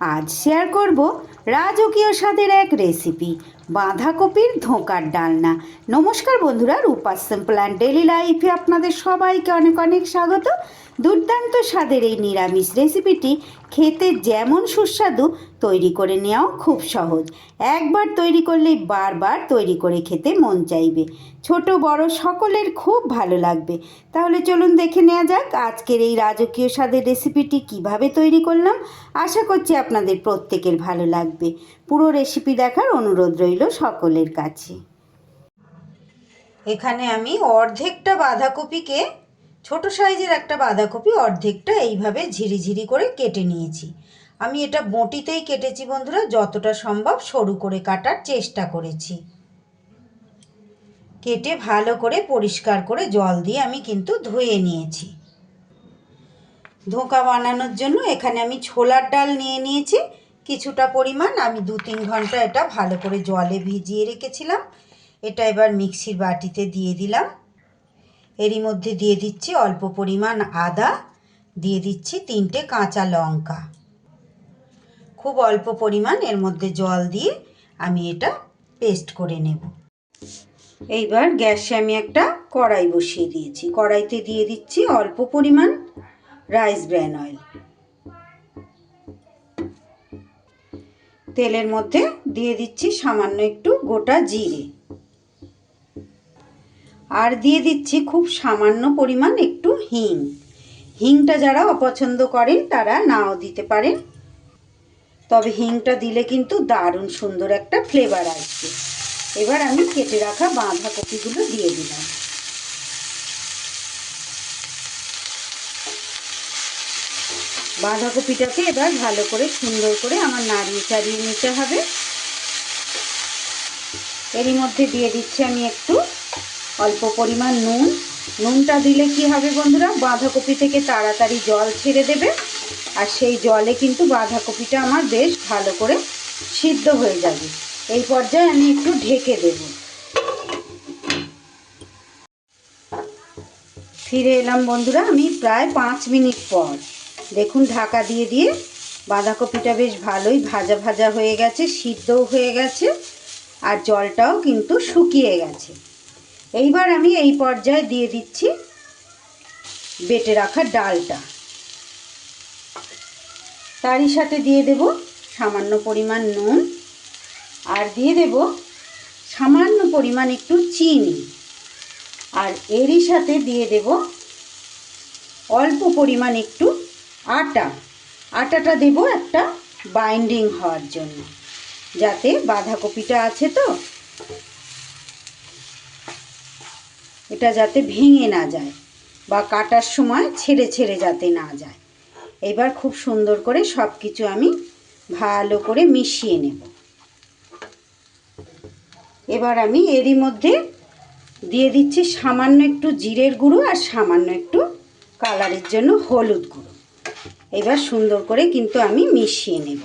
আজ শেয়ার করব। রাজকীয় স্বাদের এক রেসিপি বাঁধাকপির ধোঁকার ডালনা। নমস্কার বন্ধুরা রূপাস সিম্পল অ্যান্ড ডেলি লাইফে আপনাদের সবাইকে অনেক অনেক স্বাগত। দুর্দান্ত স্বাদের এই নিরামিষ রেসিপিটি খেতে যেমন সুস্বাদু, তৈরি করে নেওয়াও খুব সহজ। একবার তৈরি করলেই বারবার তৈরি করে খেতে মন চাইবে। ছোট, বড় সকলের খুব ভালো লাগবে। তাহলে চলুন দেখে নেওয়া যাক আজকের এই রাজকীয় স্বাদের রেসিপিটি কীভাবে তৈরি করলাম। আশা করছি আপনাদের প্রত্যেকের ভালো লাগবে। পুরো রেসিপি দেখার অনুরোধ রইল সকলের কাছে। এখানে আমি অর্ধেকটা বাঁধাকপিকে, ছোট সাইজের একটা বাঁধাকপি অর্ধেকটা এইভাবে ঝিরিঝিরি করে কেটে নিয়েছি। আমি এটা বটিতেই কেটেছি বন্ধুরা, যতটা সম্ভব সরু করে কাটার চেষ্টা করেছি। কেটে ভালো করে পরিষ্কার করে জল দিয়ে আমি কিন্তু ধুয়ে নিয়েছি। ধোঁকা বানানোর জন্য এখানে আমি ছোলার ডাল নিয়ে নিয়েছি কিছুটা পরিমাণ আমি দু তিন ঘণ্টা এটা ভালো করে জলে ভিজিয়ে রেখেছিলাম। এটা এবার মিক্সির বাটিতে দিয়ে দিলাম। এরই মধ্যে দিয়ে দিচ্ছি অল্প পরিমাণ আদা, দিয়ে দিচ্ছি তিনটে কাঁচা লঙ্কা। খুব অল্প পরিমাণ এর মধ্যে জল দিয়ে আমি এটা পেস্ট করে নেব। এইবার গ্যাসে আমি একটা কড়াই বসিয়ে দিয়েছি। কড়াইতে দিয়ে দিচ্ছি অল্প পরিমাণ রাইস ব্র্যান অয়েল। তেলের মধ্যে দিয়ে দিচ্ছি সামান্য একটু গোটা জিরে। আর দিয়ে দিচ্ছি খুব সামান্য পরিমাণ একটু হিং। হিংটা যারা অপছন্দ করেন, তারা নাও দিতে পারেন। তবে হিংটা দিলে কিন্তু দারুণ সুন্দর একটা ফ্লেভার আসবে। এবার আমি কেটে রাখা বাঁধাকপিগুলো দিয়ে দিলাম। বাঁধাকপিটাকে এবার ভালো করে সুন্দর করে আমার নাড়িয়ে চাড়িয়ে নিতে হবে। এরই মধ্যে দিয়ে দিচ্ছি আমি একটু অল্প পরিমাণ নুন। নুনটা দিলে কি হবে বন্ধুরা? বাঁধাকপি থেকে তাড়াতাড়ি জল ছেড়ে দেবে। আর সেই জলে কিন্তু বাঁধাকপিটা আমার বেশ ভালো করে সিদ্ধ হয়ে যাবে। এই পর্যায়ে আমি একটু ঢেকে দেব। ফিরে এলাম বন্ধুরা, আমি প্রায় পাঁচ মিনিট পর। দেখুন, ঢাকা দিয়ে দিয়ে বাঁধাকপিটা বেশ ভালোই ভাজা ভাজা হয়ে গেছে, সিদ্ধও হয়ে গেছে, আর জলটাও কিন্তু শুকিয়ে গেছে। এইবার আমি এই পর্যায়ে দিয়ে দিচ্ছি বেটে রাখা ডালটা। তারই সাথে দিয়ে দেব সামান্য পরিমাণ নুন, আর দিয়ে দেব সামান্য পরিমাণ একটু চিনি, আর এরই সাথে দিয়ে দেব অল্প পরিমাণ একটু আটা। আটাটা দেব একটা বাইন্ডিং হওয়ার জন্য। যাতে বাঁধাকপিটা আছে তো। এটা যাতে ভেঙে না যায় বা কাটার সময় ছেড়ে ছেড়ে যাতে না যায়। এবার খুব সুন্দর করে সব কিছু আমি ভালো করে মিশিয়ে নেব। এবার আমি এরই মধ্যে দিয়ে দিচ্ছি সামান্য একটু জিরের গুঁড়ো আর সামান্য একটু কালারের জন্য হলুদ গুঁড়ো। এবার সুন্দর করে কিন্তু আমি মিশিয়ে নেব।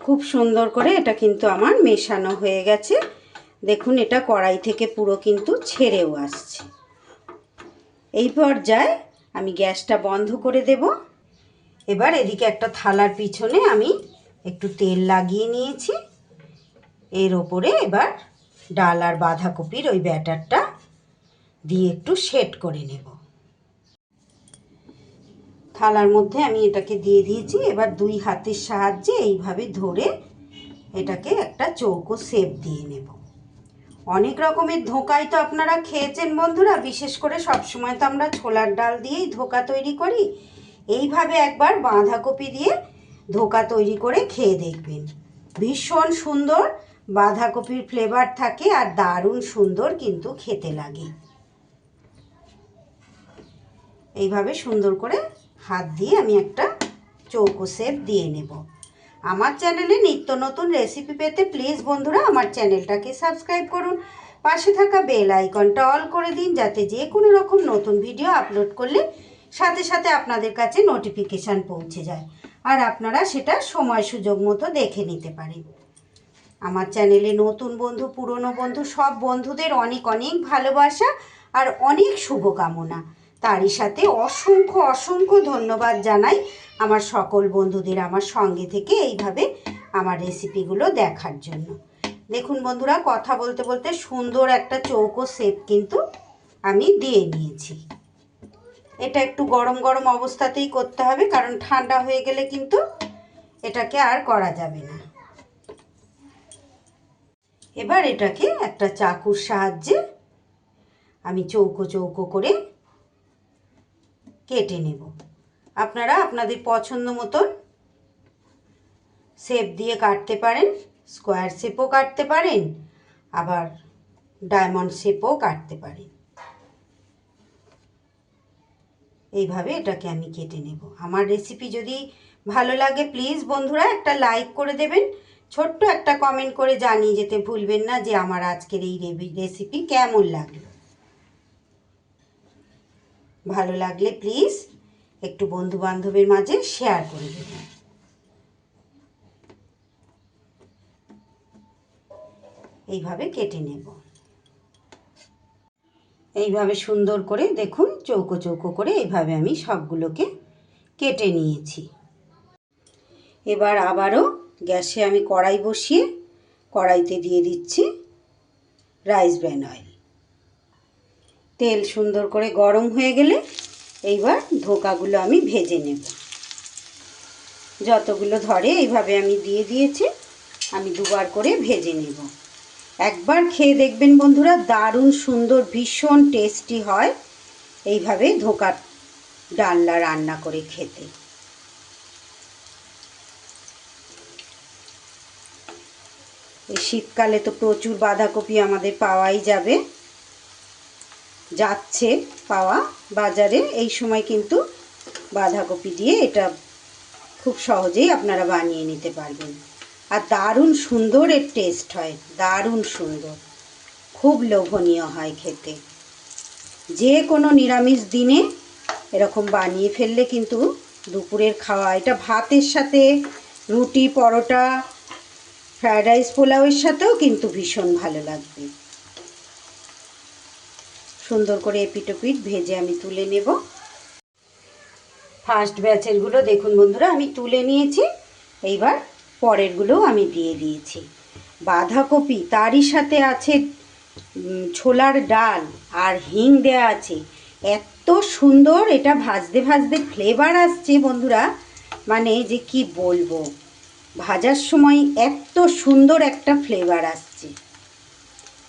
খুব সুন্দর করে এটা কিন্তু আমার মেশানো হয়ে গেছে। দেখুন, এটা কড়াই থেকে পুরো কিন্তু ছেড়েও আসছে। এই পর্যায়ে আমি গ্যাসটা বন্ধ করে দেব। এবার এদিকে একটা থালার পিছনে আমি একটু তেল লাগিয়ে নিয়েছি। এর ওপরে এবার ডাল আর বাঁধাকপির ওই ব্যাটারটা দিয়ে একটু সেট করে নেব। থালার মধ্যে আমি এটাকে দিয়ে দিয়েছি। এবার দুই হাতের সাহায্যে এইভাবে ধরে এটাকে একটা চৌকো শেপ দিয়ে নেব। অনেক রকমের ধোকাই তো আপনারা খেয়েছেন বন্ধুরা। বিশেষ করে সবসময় তো আমরা ছোলার ডাল দিয়েই ধোকা তৈরি করি। এইভাবে একবার বাঁধাকপি দিয়ে ধোকা তৈরি করে খেয়ে দেখবেন। ভীষণ সুন্দর বাঁধাকপির ফ্লেভার থাকে আর দারুণ সুন্দর কিন্তু খেতে লাগে। এইভাবে সুন্দর করে হাত দিয়ে আমি একটা চৌকো শেপ দিয়ে নেব। আমার চ্যানেলে নিত্য নতুন রেসিপি পেতে প্লিজ বন্ধুরা আমার চ্যানেলটাকে সাবস্ক্রাইব করুন। পাশে থাকা বেল আইকনটা অল করে দিন যাতে যে কোনো রকম নতুন ভিডিও আপলোড করলে সাথে সাথে আপনাদের কাছে নোটিফিকেশান পৌঁছে যায়। আর আপনারা সেটা সময় সুযোগ মতো দেখে নিতে পারেন। আমার চ্যানেলে নতুন বন্ধু, পুরনো বন্ধু, সব বন্ধুদের অনেক অনেক ভালোবাসা আর অনেক শুভকামনা। তারই সাথে অসংখ্য অসংখ্য ধন্যবাদ জানাই আমার সকল বন্ধুদের আমার সঙ্গে থেকে এইভাবে আমার রেসিপিগুলো দেখার জন্য। দেখুন বন্ধুরা, কথা বলতে বলতে সুন্দর একটা চৌকো শেপ কিন্তু আমি দিয়ে নিয়েছি। এটা একটু গরম গরম অবস্থাতেই করতে হবে, কারণ ঠান্ডা হয়ে গেলে কিন্তু এটাকে আর করা যাবে না। এবার এটাকে একটা চাকুর সাহায্যে আমি চৌকো চৌকো করে কেটে নেব। আপনারা আপনাদের পছন্দ মতন শেপ দিয়ে কাটতে পারেন স্কোয়ার শেপও কাটতে পারেন, আবার ডায়মন্ড শেপও কাটতে পারেন। এইভাবে এটাকে আমি কেটে নেব। আমার রেসিপি যদি ভালো লাগে প্লিজ বন্ধুরা একটা লাইক করে দেবেন। ছোট্ট একটা কমেন্ট করে জানিয়ে যেতে ভুলবেন না যে আমার আজকের এই রেসিপি কেমন লাগল। ভালো লাগলে প্লিজ একটু বন্ধু বান্ধবের মাঝে শেয়ার করে দেবেন। এইভাবে কেটে নেব। এইভাবে সুন্দর করে দেখুন, চৌকো চৌকো করে এইভাবে আমি সবগুলোকে কেটে নিয়েছি। এবার আবারও গ্যাসে আমি কড়াই বসিয়ে কড়াইতে দিয়ে দিচ্ছি রাইস ব্র্যান অয়েল তেল সুন্দর করে গরম হয়ে গেলে এইবার ধোকাগুলো আমি ভেজে নেব। যতগুলো ধরে এইভাবে আমি দিয়ে দিয়েছি, আমি দুবার করে ভেজে নেব। একবার খেয়ে দেখবেন বন্ধুরা, দারুণ সুন্দর, ভীষণ টেস্টি হয় এইভাবে ধোকার ডালনা রান্না করে খেতে। এই শীতকালে তো প্রচুর বাঁধাকপি আমাদের পাওয়াই যাবে। যাচ্ছে পাওয়া বাজারে, এই সময় কিন্তু বাঁধাকপি দিয়ে এটা খুব সহজেই আপনারা বানিয়ে নিতে পারবেন। আর দারুণ সুন্দর এর টেস্ট হয়, দারুণ সুন্দর। খুব লোভনীয় হয় খেতে। যে কোনো নিরামিষ দিনে এরকম বানিয়ে ফেললে কিন্তু দুপুরের খাওয়া, এটা ভাতের সাথে, রুটি, পরোটা ফ্রায়েড রাইস, পোলাওয়ের সাথেও কিন্তু ভীষণ ভালো লাগবে। সুন্দর করে এপিটোপিট ভেজে আমি তুলে নেব। ফার্স্ট ব্যাচেরগুলো দেখুন বন্ধুরা, আমি তুলে নিয়েছি। এইবার পরেরগুলোও আমি দিয়ে দিয়েছি। বাঁধাকপি, তারই সাথে আছে ছোলার ডাল আর হিং দেয়া আছে। এত সুন্দর, এটা ভাজতে ভাজতে ফ্লেভার আসছে বন্ধুরা। মানে যে কি বলব, ভাজার সময় এত সুন্দর একটা ফ্লেভার আসছে।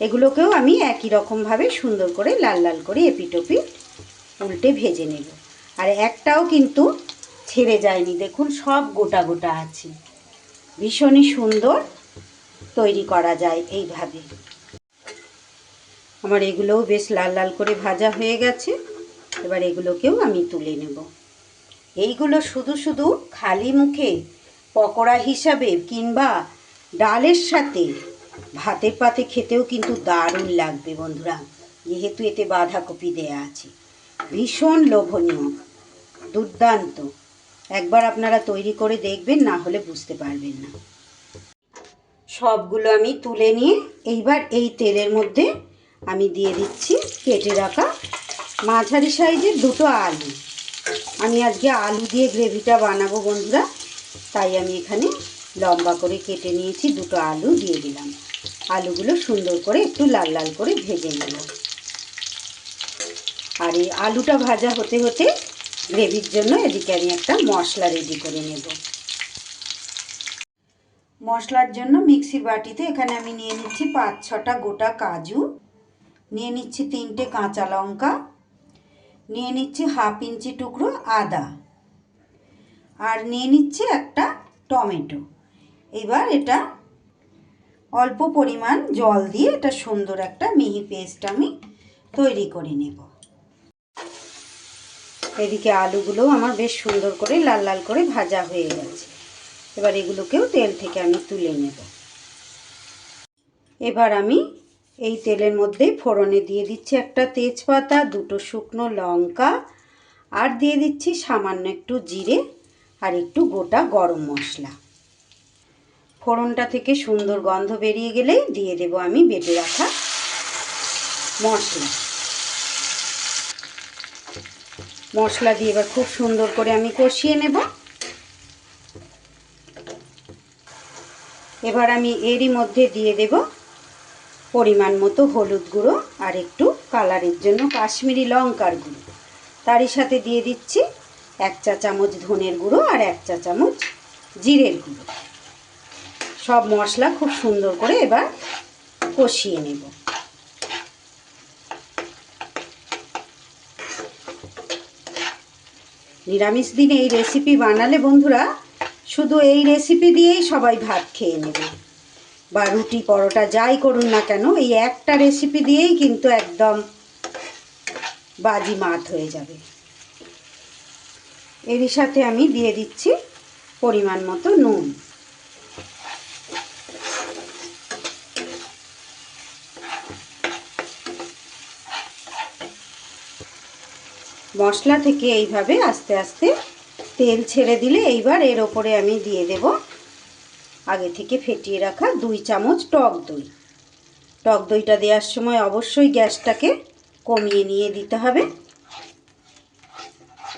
এগুলোকেও আমি একই রকমভাবে সুন্দর করে লাল লাল করে এপিটোপি উল্টে ভেজে নেব। আর একটাও কিন্তু ছেড়ে যায়নি, দেখুন সব গোটা গোটা আছে। ভীষণই সুন্দর তৈরি করা যায় এইভাবে। আমার এগুলোও বেশ লাল লাল করে ভাজা হয়ে গেছে। এবার এগুলোকেও আমি তুলে নেব। এইগুলো শুধু শুধু খালি মুখে পকোড়া হিসাবে কিংবা ডালের সাথে ভাতের পাতে খেতেও কিন্তু দারুণ লাগবে বন্ধুরা। যেহেতু এতে বাঁধাকপি দেয়া আছে। ভীষণ লোভনীয়, দুর্দান্ত। একবার আপনারা তৈরি করে দেখবেন, না হলে বুঝতে পারবেন না। সবগুলো আমি তুলে নিয়ে এইবার এই তেলের মধ্যে আমি দিয়ে দিচ্ছি, কেটে রাখা মাঝারি সাইজের দুটো আলু। আমি আজকে আলু দিয়ে গ্রেভিটা বানাবো বন্ধুরা। তাই আমি এখানে লম্বা করে কেটে নিয়েছি, দুটো আলু দিয়ে দিলাম। আলুগুলো সুন্দর করে একটু লাল লাল করে ভেজে নেব আর এই আলুটা ভাজা হতে হতে গ্রেভির জন্য এদিকে আমি একটা মশলা রেডি করে নেব। মশলার জন্য মিক্সির বাটিতে এখানে আমি নিয়ে নিচ্ছি পাঁচ ছটা গোটা কাজু, নিয়ে নিচ্ছি তিনটে কাঁচা লঙ্কা, নিয়ে নিচ্ছি হাফ ইঞ্চি টুকরো আদা, আর নিয়ে নিচ্ছি একটা টমেটো। এবার এটা অল্প পরিমাণ জল দিয়ে এটা সুন্দর একটা মিহি পেস্ট আমি তৈরি করে নেব। এদিকে আলুগুলোও আমার বেশ সুন্দর করে লাল লাল করে ভাজা হয়ে গেছে। এবার এগুলোকেও তেল থেকে আমি তুলে নেব। এবার আমি এই তেলের মধ্যে ফোড়নে দিয়ে দিচ্ছি একটা তেজপাতা, দুটো শুকনো লঙ্কা, আর দিয়ে দিচ্ছি সামান্য একটু জিরে আর একটু গোটা গরম মশলা। ফোড়নটা থেকে সুন্দর গন্ধ বেরিয়ে গেলেই দিয়ে দেব আমি বেটে রাখা মশলা। মশলা দিয়ে এবার খুব সুন্দর করে আমি কষিয়ে নেব। এবার আমি এরই মধ্যে দিয়ে দেব পরিমাণ মতো হলুদ গুঁড়ো আর একটু কালারের জন্য কাশ্মীরি লঙ্কার গুঁড়ো। তারই সাথে দিয়ে দিচ্ছি এক চা চামচ ধনের গুঁড়ো আর এক চা চামচ জিরের গুঁড়ো। সব মশলা খুব সুন্দর করে এবার কষিয়ে নেব। নিরামিষ দিনে এই রেসিপি বানালে বন্ধুরা, শুধু এই রেসিপি দিয়েই সবাই ভাত খেয়ে নেবে। বা রুটি, পরোটা, যাই করুন না কেন, এই একটা রেসিপি দিয়েই কিন্তু একদম বাজি মাত হয়ে যাবে। এরই সাথে আমি দিয়ে দিচ্ছি পরিমাণ মতো নুন। মশলা থেকে এইভাবে আস্তে আস্তে তেল ছেড়ে দিলে এইবার এর ওপরে আমি দিয়ে দেব আগে থেকে ফেটিয়ে রাখা দুই চামচ টক দই। টক দইটা দেওয়ার সময় অবশ্যই গ্যাসটাকে কমিয়ে নিয়ে দিতে হবে।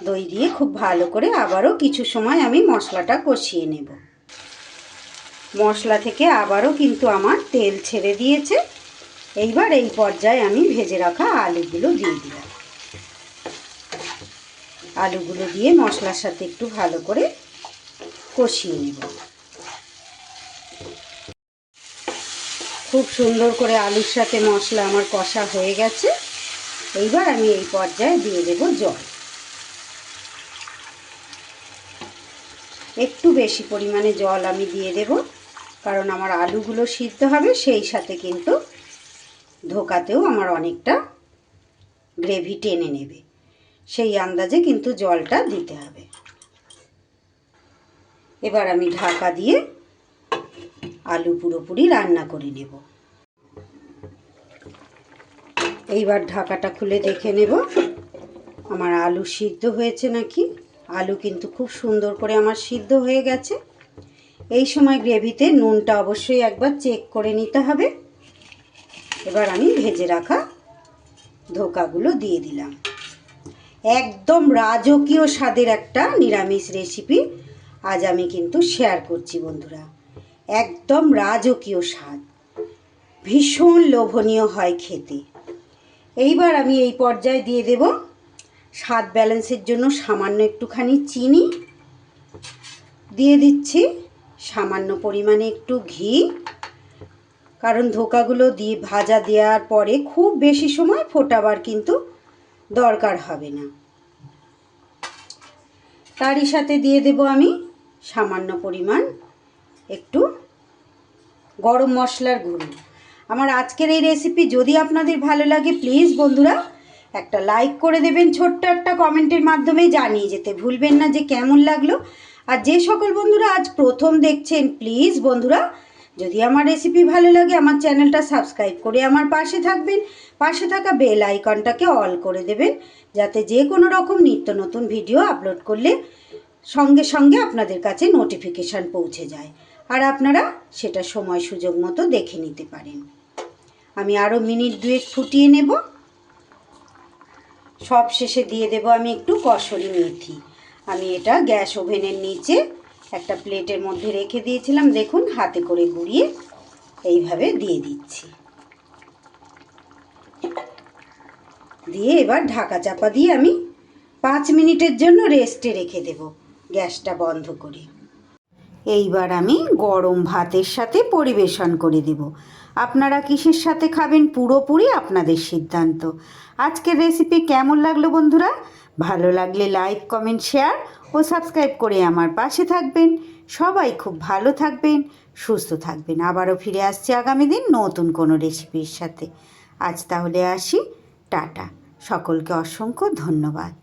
দই দিয়ে খুব ভালো করে আবারও কিছু সময় আমি মশলাটা কষিয়ে নেব। মশলা থেকে আবারও কিন্তু আমার তেল ছেড়ে দিয়েছে। এইবার এই পর্যায়ে আমি ভেজে রাখা আলুগুলো দিয়ে দিলাম। আলুগুলো দিয়ে মশলার সাথে একটু ভালো করে কষিয়ে নেব। খুব সুন্দর করে আলুর সাথে মশলা আমার কষা হয়ে গেছে। এইবার আমি এই পর্যায়ে দিয়ে দেব জল। একটু বেশি পরিমাণে জল আমি দিয়ে দেব, কারণ আমার আলুগুলো সিদ্ধ হবে, সেই সাথে কিন্তু ধোকাতেও আমার অনেকটা গ্রেভি টেনে নেবে। সেই আন্দাজে কিন্তু জলটা দিতে হবে। এবার আমি ঢাকা দিয়ে আলু পুরোপুরি রান্না করে নেব। এইবার ঢাকাটা খুলে দেখে নেব। আমার আলু সিদ্ধ হয়েছে নাকি? আলু কিন্তু খুব সুন্দর করে আমার সিদ্ধ হয়ে গেছে। এই সময় গ্রেভিতে নুনটা অবশ্যই একবার চেক করে নিতে হবে। এবার আমি ভেজে রাখা ধোকাগুলো দিয়ে দিলাম। একদম রাজকীয় স্বাদের একটা নিরামিষ রেসিপি আজ আমি কিন্তু শেয়ার করছি বন্ধুরা। একদম রাজকীয় স্বাদ। ভীষণ লোভনীয় হয় খেতে। এইবার আমি এই পর্যায়ে দিয়ে দেব স্বাদ ব্যালেন্সের জন্য সামান্য একটুখানি চিনি। দিয়ে দিচ্ছি সামান্য পরিমাণে একটু ঘি। কারণ ধোকাগুলো দিয়ে ভাজা দেওয়ার পরে খুব বেশি সময় ফোটাবার কিন্তু দরকার হবে না। তারই সাথে দিয়ে দেব আমি সামান্য পরিমাণ একটু গরম মশলার গুঁড়ো। আমার আজকের এই রেসিপি যদি আপনাদের ভালো লাগে প্লিজ বন্ধুরা, একটা লাইক করে দেবেন, ছোট্ট একটা কমেন্টের মাধ্যমে জানিয়ে যেতে ভুলবেন না যে কেমন লাগল। আর যে সকল বন্ধুরা আজ প্রথম দেখছেন প্লিজ বন্ধুরা যদি আমার রেসিপি ভালো লাগে, আমার চ্যানেলটা সাবস্ক্রাইব করে আমার পাশে থাকবেন। পাশে থাকা বেল আইকনটাকে অল করে দেবেন, যাতে যে কোনো রকম নিত্য নতুন ভিডিও আপলোড করলে সঙ্গে সঙ্গে আপনাদের কাছে নোটিফিকেশান পৌঁছে যায়। আর আপনারা সেটা সময় সুযোগ মতো দেখে নিতে পারেন। আমি আরও মিনিট দুয়েক ফুটিয়ে নেব। সব শেষে দিয়ে দেব আমি একটু কসরি মেথি। আমি এটা গ্যাস ওভেনের নিচে একটা প্লেটের মধ্যে রেখে দিয়েছিলাম। দেখুন, হাতে করে গুঁড়িয়ে এইভাবে দিয়ে দিচ্ছি। দিয়ে এবার ঢাকা চাপা দিয়ে আমি পাঁচ মিনিটের জন্য রেস্টে রেখে দেব গ্যাসটা বন্ধ করে। এইবার আমি গরম ভাতের সাথে পরিবেশন করে দেব। আপনারা কিসের সাথে খাবেন? পুরোপুরি আপনাদের সিদ্ধান্ত। আজকের রেসিপি কেমন লাগল বন্ধুরা? ভালো লাগলে লাইক কমেন্ট শেয়ার ও সাবস্ক্রাইব করে আমার পাশে থাকবেন। সবাই খুব ভালো থাকবেন, সুস্থ থাকবেন। আবারও ফিরে আসছি আগামী দিন নতুন কোনো রেসিপির সাথে। আজ তাহলে আসি, টাটা। সকলকে অসংখ্য ধন্যবাদ।